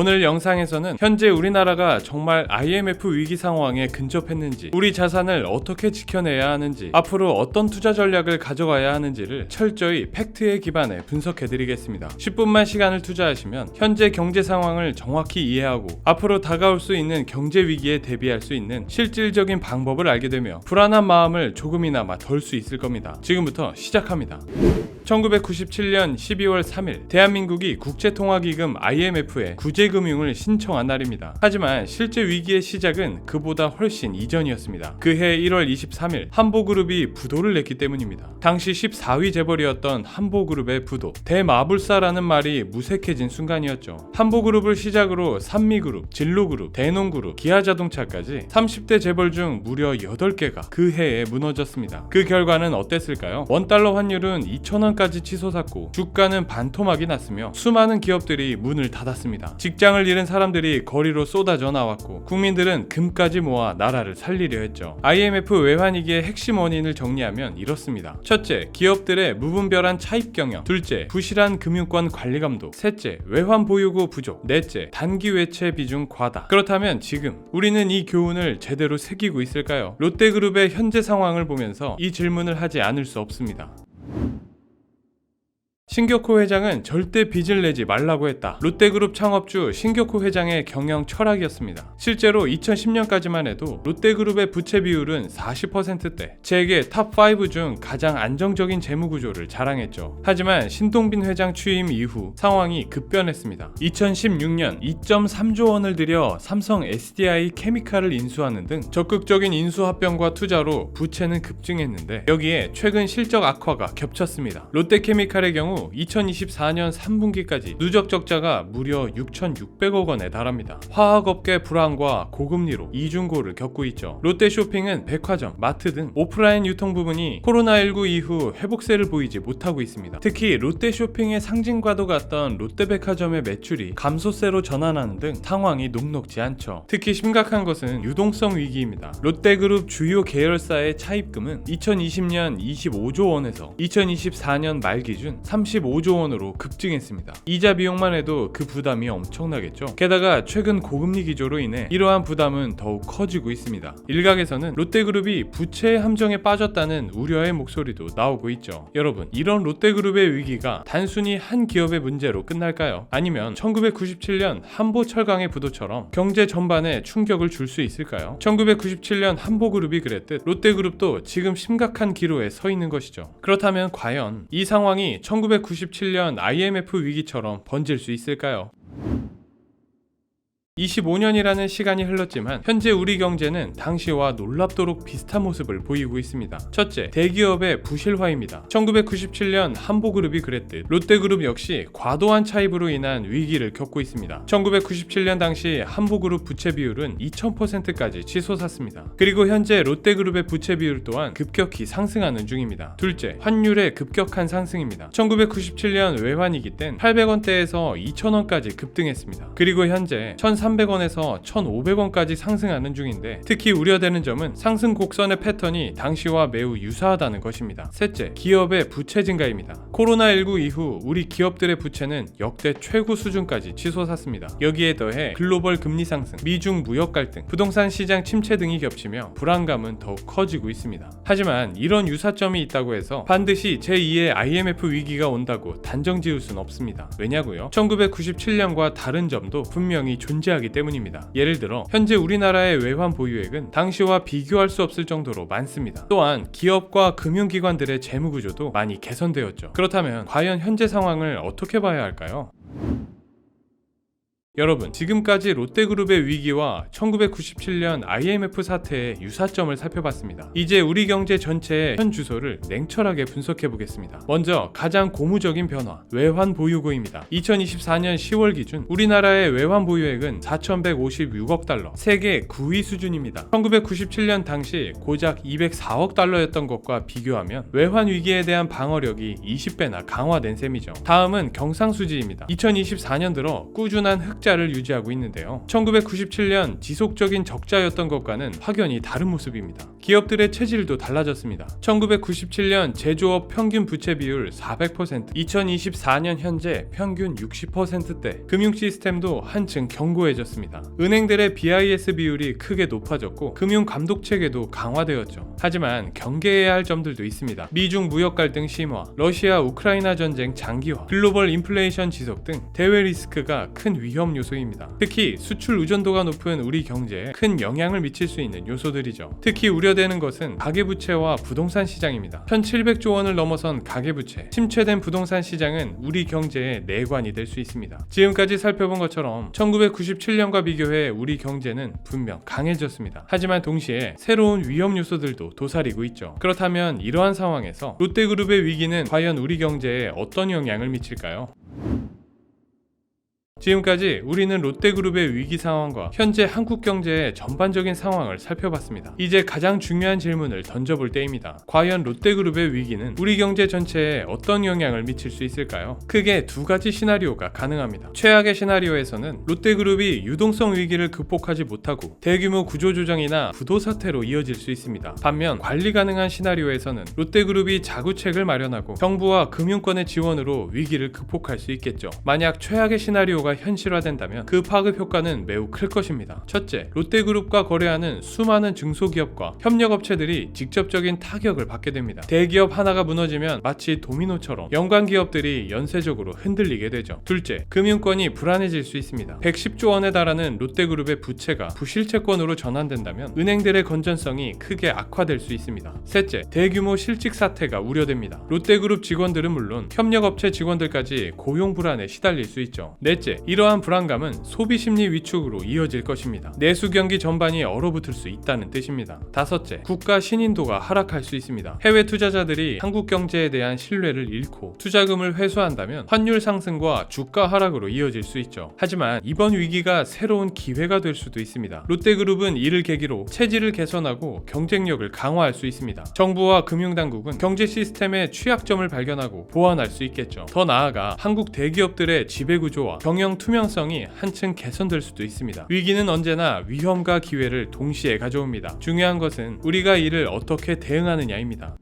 오늘 영상에서는 현재 우리나라가 정말 IMF 위기 상황에 근접했는지, 우리 자산을 어떻게 지켜내야 하는지, 앞으로 어떤 투자 전략을 가져가야 하는지를 철저히 팩트에 기반해 분석해 드리겠습니다. 10분만 시간을 투자하시면 현재 경제 상황을 정확히 이해하고 앞으로 다가올 수 있는 경제 위기에 대비할 수 있는 실질적인 방법을 알게 되며 불안한 마음을 조금이나마 덜 수 있을 겁니다. 지금부터 시작합니다. 1997년 12월 3일 대한민국이 국제통화기금 IMF에 구제금융을 신청한 날입니다. 하지만 실제 위기의 시작은 그보다 훨씬 이전이었습니다. 그해 1월 23일 한보그룹이 부도를 냈기 때문입니다. 당시 14위 재벌이었던 한보그룹의 부도 대마불사라는 말이 무색해진 순간이었죠. 한보그룹을 시작으로 산미그룹, 진로그룹, 대농그룹, 기아자동차까지 30대 재벌 중 무려 8개가 그 해에 무너졌습니다. 그 결과는 어땠을까요? 원달러 환율은 2,000원 까지 치솟았고 주가는 반토막이 났으며 수많은 기업들이 문을 닫았습니다. 직장을 잃은 사람들이 거리로 쏟아져 나왔고 국민들은 금까지 모아 나라를 살리려 했죠. IMF 외환위기의 핵심 원인을 정리하면 이렇습니다. 첫째, 기업들의 무분별한 차입 경영. 둘째, 부실한 금융권 관리 감독. 셋째, 외환 보유고 부족. 넷째, 단기 외채 비중 과다. 그렇다면 지금 우리는 이 교훈을 제대로 새기고 있을까요? 롯데그룹의 현재 상황을 보면서 이 질문을 하지 않을 수 없습니다. 신격호 회장은 절대 빚을 내지 말라고 했다. 롯데그룹 창업주 신격호 회장의 경영 철학이었습니다. 실제로 2010년까지만 해도 롯데그룹의 부채 비율은 40%대, 세계 탑5 중 가장 안정적인 재무 구조를 자랑했죠. 하지만 신동빈 회장 취임 이후 상황이 급변했습니다. 2016년 2.3조 원을 들여 삼성 SDI 케미칼을 인수하는 등 적극적인 인수 합병과 투자로 부채는 급증했는데 여기에 최근 실적 악화가 겹쳤습니다. 롯데케미칼의 경우 2024년 3분기까지 누적 적자가 무려 6,600억 원에 달합니다. 화학업계 불황과 고금리로 이중고를 겪고 있죠. 롯데쇼핑은 백화점, 마트 등 오프라인 유통 부분이 코로나19 이후 회복세를 보이지 못하고 있습니다. 특히 롯데쇼핑의 상징과도 같던 롯데백화점의 매출이 감소세로 전환하는 등 상황이 녹록지 않죠. 특히 심각한 것은 유동성 위기입니다. 롯데그룹 주요 계열사의 차입금은 2020년 25조 원에서 2024년 말 기준 35조 원으로 급증했습니다. 이자 비용만 해도 그 부담이 엄청나겠죠. 게다가 최근 고금리 기조로 인해 이러한 부담은 더욱 커지고 있습니다. 일각에서는 롯데그룹이 부채의 함정에 빠졌다는 우려의 목소리도 나오고 있죠. 여러분, 이런 롯데그룹의 위기가 단순히 한 기업의 문제로 끝날까요? 아니면 1997년 한보 철강의 부도처럼 경제 전반에 충격을 줄 수 있을까요? 1997년 한보그룹이 그랬듯 롯데그룹도 지금 심각한 기로에 서 있는 것이죠. 그렇다면 과연 이 상황이 1997년 IMF 위기처럼 번질 수 있을까요? 25년이라는 시간이 흘렀지만 현재 우리 경제는 당시와 놀랍도록 비슷한 모습을 보이고 있습니다. 첫째, 대기업의 부실화입니다. 1997년 한보그룹이 그랬듯 롯데그룹 역시 과도한 차입으로 인한 위기를 겪고 있습니다. 1997년 당시 한보그룹 부채 비율은 2000%까지 치솟았습니다. 그리고 현재 롯데그룹의 부채 비율 또한 급격히 상승하는 중입니다. 둘째, 환율의 급격한 상승입니다. 1997년 외환위기 땐 800원대에서 2000원까지 급등했습니다. 그리고 현재 1300 원에서 1500원까지 상승하는 중인데 특히 우려되는 점은 상승 곡선의 패턴이 당시와 매우 유사하다는 것입니다. 셋째, 기업의 부채 증가입니다. 코로나19 이후 우리 기업들의 부채는 역대 최고 수준까지 치솟았습니다. 여기에 더해 글로벌 금리 상승, 미중 무역 갈등, 부동산 시장 침체 등이 겹치며 불안감은 더욱 커지고 있습니다. 하지만 이런 유사점이 있다고 해서 반드시 제2의 IMF 위기가 온다고 단정 지을 수는 없습니다. 왜냐고요? 1997년과 다른 점도 분명히 존재 하기 때문입니다. 예를 들어 현재 우리나라의 외환 보유액은 당시와 비교할 수 없을 정도로 많습니다. 또한 기업과 금융기관들의 재무 구조도 많이 개선되었죠. 그렇다면 과연 현재 상황을 어떻게 봐야 할까요? 여러분, 지금까지 롯데그룹의 위기와 1997년 IMF 사태의 유사점을 살펴봤습니다. 이제 우리 경제 전체의 현 주소를 냉철하게 분석해 보겠습니다. 먼저 가장 고무적인 변화, 외환 보유고입니다. 2024년 10월 기준 우리나라의 외환 보유액은 4,156억 달러, 세계 9위 수준입니다. 1997년 당시 고작 204억 달러였던 것과 비교하면 외환 위기에 대한 방어력이 20배나 강화된 셈이죠. 다음은 경상수지입니다. 2024년 들어 꾸준한 흑자 흑자를 유지하고 있는데요. 1997년 지속적인 적자였던 것과는 확연히 다른 모습입니다. 기업들의 체질도 달라졌습니다. 1997년 제조업 평균 부채 비율 400%, 2024년 현재 평균 60%대, 금융 시스템도 한층 견고해졌습니다. 은행들의 BIS 비율이 크게 높아졌고 금융 감독 체계도 강화되었죠. 하지만 경계해야 할 점들도 있습니다. 미중 무역 갈등 심화, 러시아 우크라이나 전쟁 장기화, 글로벌 인플레이션 지속 등 대외 리스크가 큰 위험 요소입니다. 특히 수출 의존도가 높은 우리 경제에 큰 영향을 미칠 수 있는 요소들이죠. 특히 우려되는 것은 가계부채와 부동산 시장입니다. 1,700조 원을 넘어선 가계부채, 침체된 부동산 시장은 우리 경제의 내관이 될 수 있습니다. 지금까지 살펴본 것처럼 1997년과 비교해 우리 경제는 분명 강해졌습니다. 하지만 동시에 새로운 위험 요소들도 도사리고 있죠. 그렇다면 이러한 상황에서 롯데그룹의 위기는 과연 우리 경제에 어떤 영향을 미칠까요? 지금까지 우리는 롯데그룹의 위기 상황과 현재 한국 경제의 전반적인 상황을 살펴봤습니다. 이제 가장 중요한 질문을 던져볼 때입니다. 과연 롯데그룹의 위기는 우리 경제 전체에 어떤 영향을 미칠 수 있을까요? 크게 두 가지 시나리오가 가능합니다. 최악의 시나리오에서는 롯데그룹이 유동성 위기를 극복하지 못하고 대규모 구조조정이나 부도 사태로 이어질 수 있습니다. 반면 관리 가능한 시나리오에서는 롯데그룹이 자구책을 마련하고 정부와 금융권의 지원으로 위기를 극복할 수 있겠죠. 만약 최악의 시나리오 가 현실화된다면 그 파급 효과는 매우 클 것입니다. 첫째, 롯데그룹과 거래하는 수많은 중소기업과 협력업체들이 직접적인 타격을 받게 됩니다. 대기업 하나가 무너지면 마치 도미노처럼 연관 기업들이 연쇄적으로 흔들리게 되죠. 둘째, 금융권이 불안해질 수 있습니다. 110조 원에 달하는 롯데그룹의 부채가 부실채권으로 전환된다면 은행들의 건전성이 크게 악화될 수 있습니다. 셋째, 대규모 실직 사태가 우려됩니다. 롯데그룹 직원들은 물론 협력업체 직원들까지 고용 불안에 시달릴 수 있죠. 넷째, 이러한 불안감은 소비 심리 위축으로 이어질 것입니다. 내수 경기 전반이 얼어붙을 수 있다는 뜻입니다. 다섯째, 국가 신인도가 하락할 수 있습니다. 해외 투자자들이 한국 경제에 대한 신뢰를 잃고 투자금을 회수한다면 환율 상승과 주가 하락으로 이어질 수 있죠. 하지만 이번 위기가 새로운 기회가 될 수도 있습니다. 롯데그룹은 이를 계기로 체질을 개선하고 경쟁력을 강화할 수 있습니다. 정부와 금융당국은 경제 시스템의 취약점을 발견하고 보완할 수 있겠죠. 더 나아가 한국 대기업들의 지배구조와 경영 투명성이 한층 개선될 수도 있습니다. 위기는 언제나 위험과 기회를 동시에 가져옵니다. 중요한 것은 우리가 이를 어떻게 대응하느냐입니다.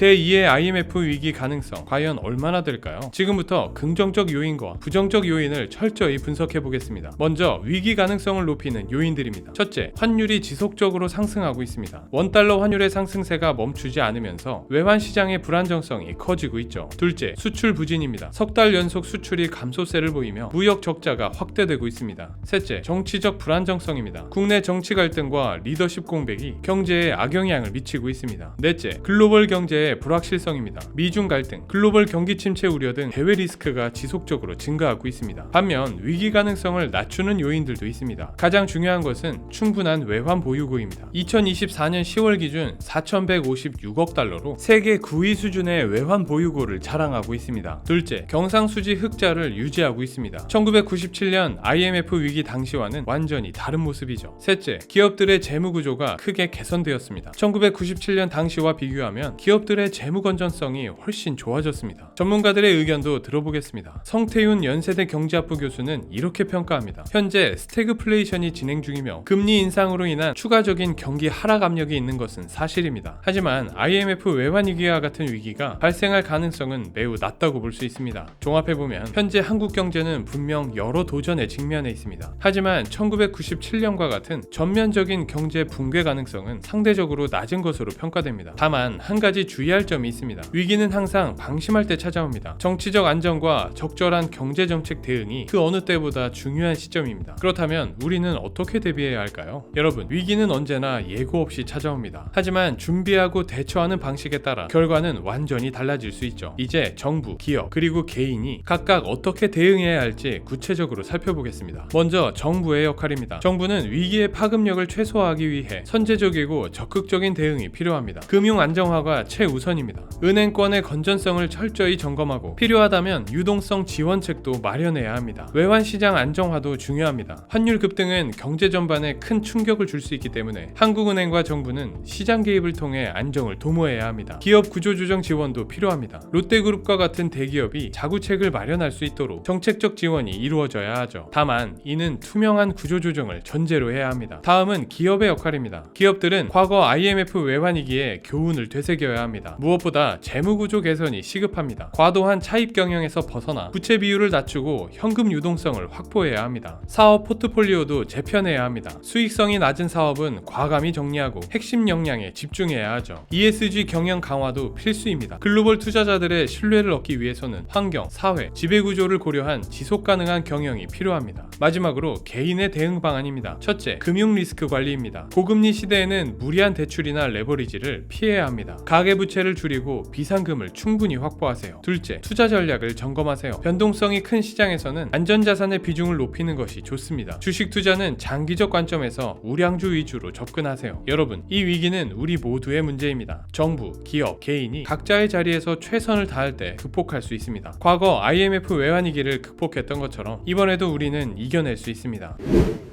제2의 IMF 위기 가능성 과연 얼마나 될까요? 지금부터 긍정적 요인과 부정적 요인을 철저히 분석해 보겠습니다. 먼저 위기 가능성을 높이는 요인들입니다. 첫째, 환율이 지속적으로 상승하고 있습니다. 원달러 환율의 상승세가 멈추지 않으면서 외환 시장의 불안정성이 커지고 있죠. 둘째, 수출 부진입니다. 석 달 연속 수출이 감소세를 보이며 무역 적자가 확대되고 있습니다. 셋째, 정치적 불안정성입니다. 국내 정치 갈등과 리더십 공백이 경제에 악영향을 미치고 있습니다. 넷째, 글로벌 경제 의 불확실성입니다. 미중 갈등, 글로벌 경기 침체 우려 등 대외 리스크가 지속적으로 증가하고 있습니다. 반면 위기 가능성을 낮추는 요인들도 있습니다. 가장 중요한 것은 충분한 외환 보유고입니다. 2024년 10월 기준 4,156억 달러로 세계 9위 수준의 외환 보유고를 자랑하고 있습니다. 둘째, 경상수지 흑자를 유지하고 있습니다. 1997년 IMF 위기 당시와는 완전히 다른 모습이죠. 셋째, 기업들의 재무 구조가 크게 개선되었습니다. 1997년 당시와 비교하면 기업들 의 재무 건전성이 훨씬 좋아졌습니다. 전문가들의 의견도 들어보겠습니다. 성태윤 연세대 경제학부 교수는 이렇게 평가합니다. 현재 스태그플레이션이 진행 중이며 금리 인상으로 인한 추가적인 경기 하락 압력이 있는 것은 사실입니다. 하지만 IMF 외환 위기와 같은 위기가 발생할 가능성은 매우 낮다고 볼 수 있습니다. 종합해보면 현재 한국 경제는 분명 여러 도전에 직면해 있습니다. 하지만 1997년과 같은 전면적인 경제 붕괴 가능성은 상대적으로 낮은 것으로 평가됩니다. 다만 한 가지 주 의할 점이 있습니다. 위기는 항상 방심할 때 찾아옵니다. 정치적 안정과 적절한 경제 정책 대응이 그 어느 때보다 중요한 시점입니다. 그렇다면 우리는 어떻게 대비해야 할까요? 여러분, 위기는 언제나 예고 없이 찾아옵니다. 하지만 준비하고 대처하는 방식에 따라 결과는 완전히 달라질 수 있죠. 이제 정부, 기업, 그리고 개인이 각각 어떻게 대응해야 할지 구체적으로 살펴보겠습니다. 먼저 정부의 역할입니다. 정부는 위기의 파급력을 최소화하기 위해 선제적이고 적극적인 대응이 필요합니다. 금융 안정화가 최우선 최우선입니다. 은행권의 건전성을 철저히 점검하고 필요하다면 유동성 지원책도 마련해야 합니다. 외환 시장 안정화도 중요합니다. 환율 급등은 경제 전반에 큰 충격을 줄 수 있기 때문에 한국은행과 정부는 시장 개입을 통해 안정을 도모해야 합니다. 기업 구조 조정 지원도 필요합니다. 롯데그룹과 같은 대기업이 자구책을 마련할 수 있도록 정책적 지원이 이루어져야 하죠. 다만 이는 투명한 구조 조정을 전제로 해야 합니다. 다음은 기업의 역할입니다. 기업들은 과거 IMF 외환 위기에 교훈을 되새겨야 합니다. 무엇보다 재무 구조 개선이 시급합니다. 과도한 차입 경영에서 벗어나 부채 비율을 낮추고 현금 유동성을 확보해야 합니다. 사업 포트폴리오도 재편해야 합니다. 수익성이 낮은 사업은 과감히 정리하고 핵심 역량에 집중해야 하죠. ESG 경영 강화도 필수입니다. 글로벌 투자자들의 신뢰를 얻기 위해서는 환경, 사회, 지배 구조를 고려한 지속 가능한 경영이 필요합니다. 마지막으로 개인의 대응 방안입니다. 첫째, 금융 리스크 관리입니다. 고금리 시대에는 무리한 대출이나 레버리지를 피해야 합니다. 가계 부채 를 줄이고 비상금을 충분히 확보하세요. 둘째, 투자 전략을 점검하세요. 변동성이 큰 시장에서는 안전자산의 비중을 높이는 것이 좋습니다. 주식 투자는 장기적 관점에서 우량주 위주로 접근하세요. 여러분, 이 위기는 우리 모두의 문제입니다. 정부, 기업, 개인이 각자의 자리에서 최선을 다할 때 극복할 수 있습니다. 과거 IMF 외환 위기를 극복했던 것처럼 이번에도 우리는 이겨낼 수 있습니다.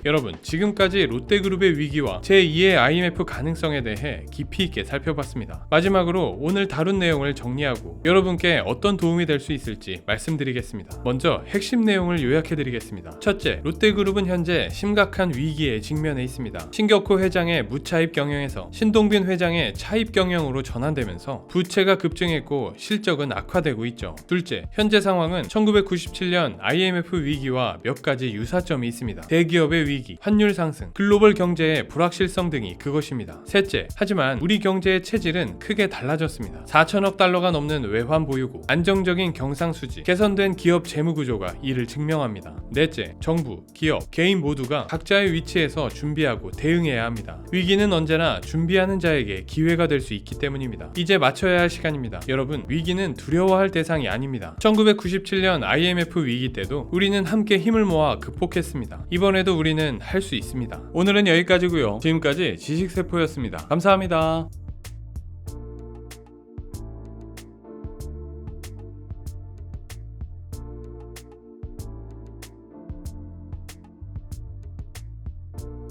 여러분, 지금까지 롯데그룹의 위기와 제2의 IMF 가능성에 대해 깊이 있게 살펴봤습니다. 마지막으로 오늘 다룬 내용을 정리하고 여러분께 어떤 도움이 될 수 있을지 말씀드리겠습니다. 먼저 핵심 내용을 요약해드리겠습니다. 첫째, 롯데그룹은 현재 심각한 위기에 직면해 있습니다. 신격호 회장의 무차입 경영에서 신동빈 회장의 차입 경영으로 전환되면서 부채가 급증했고 실적은 악화되고 있죠. 둘째, 현재 상황은 1997년 IMF 위기와 몇 가지 유사점이 있습니다. 대기업의 위기, 환율 상승, 글로벌 경제의 불확실성 등이 그것입니다. 셋째, 하지만 우리 경제의 체질은 크게 달 라졌습니다. 4천억 달러가 넘는 외환 보유고, 안정적인 경상수지, 개선된 기업 재무 구조가 이를 증명합니다. 넷째, 정부, 기업, 개인 모두가 각자의 위치에서 준비하고 대응해야 합니다. 위기는 언제나 준비하는 자에게 기회가 될 수 있기 때문입니다. 이제 맞춰야 할 시간입니다. 여러분, 위기는 두려워할 대상이 아닙니다. 1997년 IMF 위기 때도 우리는 함께 힘을 모아 극복했습니다. 이번에도 우리는 할 수 있습니다. 오늘은 여기까지고요. 지금까지 지식세포였습니다. 감사합니다.